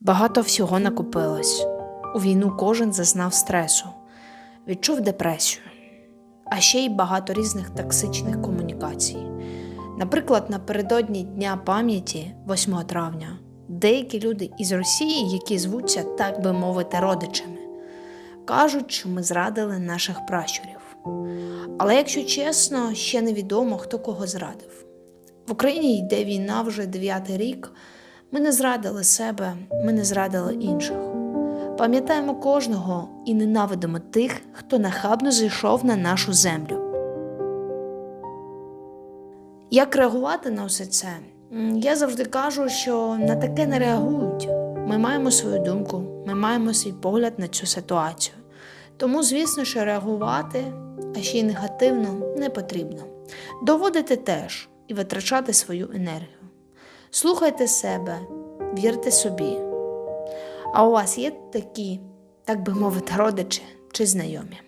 Багато всього накопилось. У війну кожен зазнав стресу, відчув депресію, а ще й багато різних токсичних комунікацій. Наприклад, напередодні Дня пам'яті 8 травня деякі люди із Росії, які звуться, так би мовити, родичами, кажуть, що ми зрадили наших пращурів. Але якщо чесно, ще невідомо, хто кого зрадив. В Україні йде війна вже дев'ятий рік. Ми не зрадили себе, ми не зрадили інших. Пам'ятаємо кожного і ненавидимо тих, хто нахабно зайшов на нашу землю. Як реагувати на все це? Я завжди кажу, що на таке не реагують. Ми маємо свою думку, ми маємо свій погляд на цю ситуацію. Тому, звісно, що реагувати, а ще й негативно, не потрібно. Доводити теж і витрачати свою енергію. Слухайте себе, вірте собі. А у вас є такі, так би мовити, родичі чи знайомі?